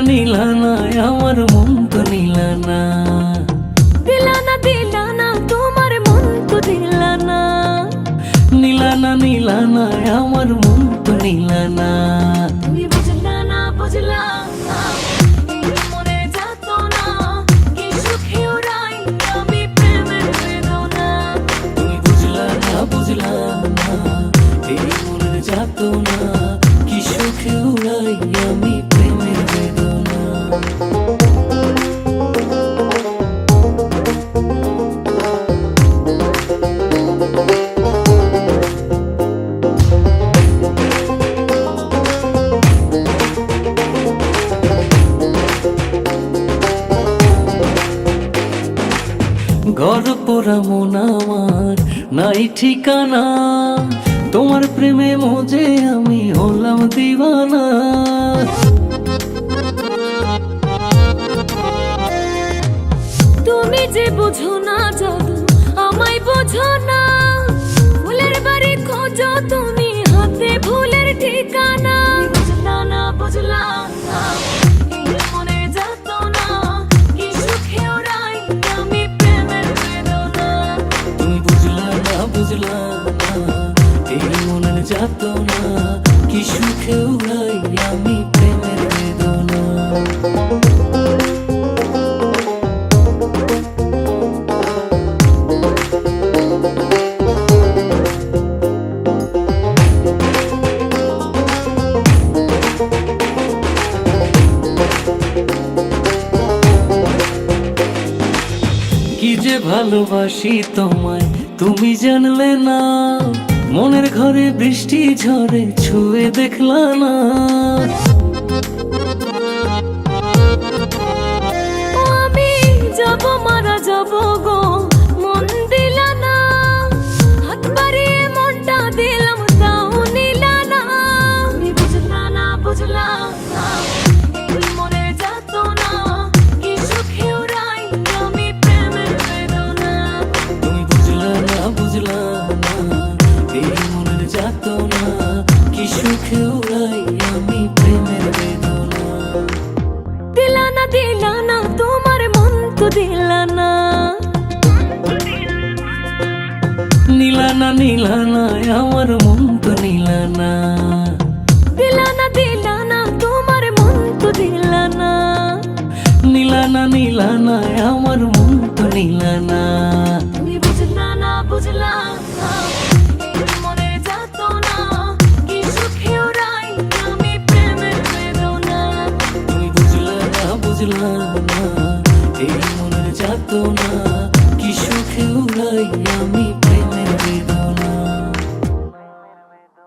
নীলা না আমার মন তো নীলানা দিলানা দিলানা তোমার মন তো দিলানা নীলা না নীলা না আমার মন তো নীলা বেদনা ঘর পোড়া মন আমার নাই ঠিকানা। তোমার প্রেমে মজে আমি হলাম তুমি যে বুঝো না জাদু, আমায় বুঝো না। ফুলের বাড়ি খোঁজো তুমি হাতে ভুলের ঠিকানা। বুঝলা না বুঝলা না, এই যাত না কি সুখে ওরাই আমি প্রেমের বেদনা। না, বুঝলা না, এই মনের যাত না কি সুখে উড়াই আমি যে ভালোবাসি তোমায় তুমি জানলে না। মনের ঘরে বৃষ্টি ঝরে ছুঁয়ে দেখলা না। দিলা না তোমার মন তো দিলা না। নীলা না নীলা না আমার মন তো নীলা না। দিলা না দিলা না তোমার মন তো দিলা না। নীলা না নীলা না আমার মন তো নীলা না। না কি সুখেও নাই আমি।